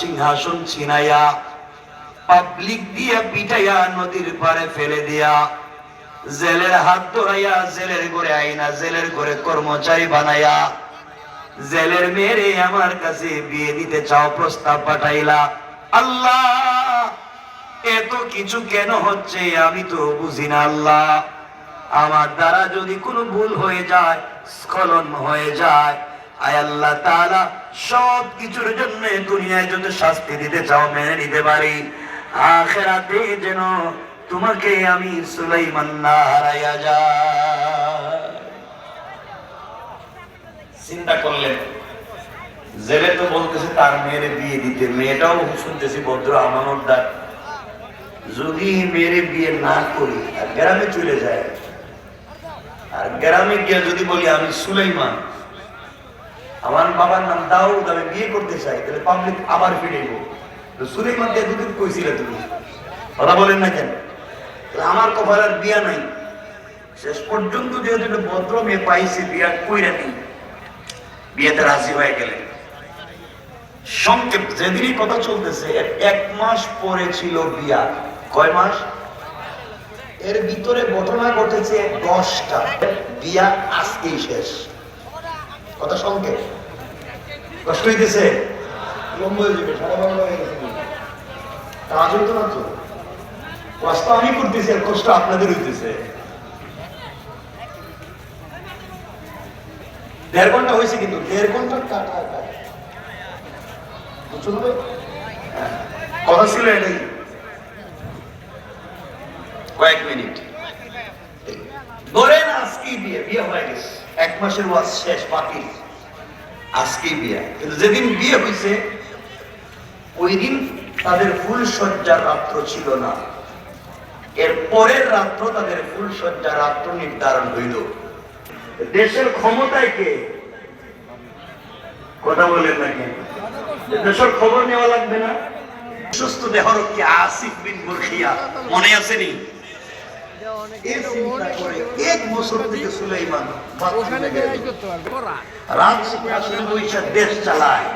সিংহাসন ছিনাইয়া পাবলিক দিয়া নদীর পারে ফেলে দিয়া, জেলের হাত ধরাইয়া জেলের করে আইনা, জেলের করে কর্মচারী বানাইয়া, জেলের আমার কাছে বিয়ে দিতে চাও, প্রস্তাব পাঠাইলা। আল্লাহ, এত কিছু কেন হচ্ছে আমি তো বুঝি না, আল্লাহ। আমার দ্বারা যদি কোনো ভুল হয়ে যায়, স্খলন হয়ে যায় আল্লাহ সব কিছুর জন্য দুনিয়ায় যত শাস্তি দিতে চাও মেনে নিতে পারি। আখেরাতে যেন তোমাকে আমি সুলাইমান না হারাইয়া যায় চিন্তা করলেন, জেলে তো বলতেছে তার মেয়ের বিয়ে দিতে। মেয়েটাও শুনতেছি ভদ্র আমানতদার। যদি মেয়ের বিয়ে না করি, আর গ্রামে চলে যায়, আর গ্রামে গিয়ে যদি বলি আমি সুলাইমান আমার বাবার নাম দাউদ, আমি বিয়ে করতে চাই, তাহলে পাবলিক আবার ফিরে তো সুলাইমান দিয়ে দুদিন কইছিলে তুমি। কথা বলেন না কেন? আমার কপাল আর বিয়া নাই। শেষ পর্যন্ত যেহেতু ভদ্র মেয়ে পাইছে, বিয়া কইরা নেই। বিয়েতে রাজি হয়ে গেলেন সংক্ষেপ, যেদিনই কথা চলতেছে এক মাস পরে ছিল বিয়া। কয় মাস? এর ভিতরে ঘটনা ঘটেছে দশটা। বিয়া আজকেই শেষ। কথা সংক্ষেপ কষ্ট হইতেছে। আমি করতেছি আর কষ্ট আপনাদের হইতেছে। দেড় ঘণ্টা হয়েছে কিন্তু, দেড় ঘণ্টা? হ্যাঁ। কথা ছিল এটাই। কয়েক মিনিট। ধরেন আজকেই বিয়ে বিয়ে হয়ে গেছে। এক মাসের ওয়াজ শেষ, বাকি। আজকেই বিয়ে। কিন্তু যেদিন বিয়ে হয়েছে ওই দিন তাদের ফুল সজ্জার রাত্র ছিল না। এর পরের রাত্র তাদের ফুল সজ্জার রাত্র নির্ধারণ হইল। দেশের ক্ষমতায় কে? কথা বলেন না কেন? দেশের খবর নেওয়া লাগবে না। সুস্থ দেহরক্ষী আসিফ বিন বুরখিয়া মনে আছে নি? এই চিন্তা করে এক বছর থেকে সুলাইমান রাত সিংহাসনে বৈশা দেশ চালায়।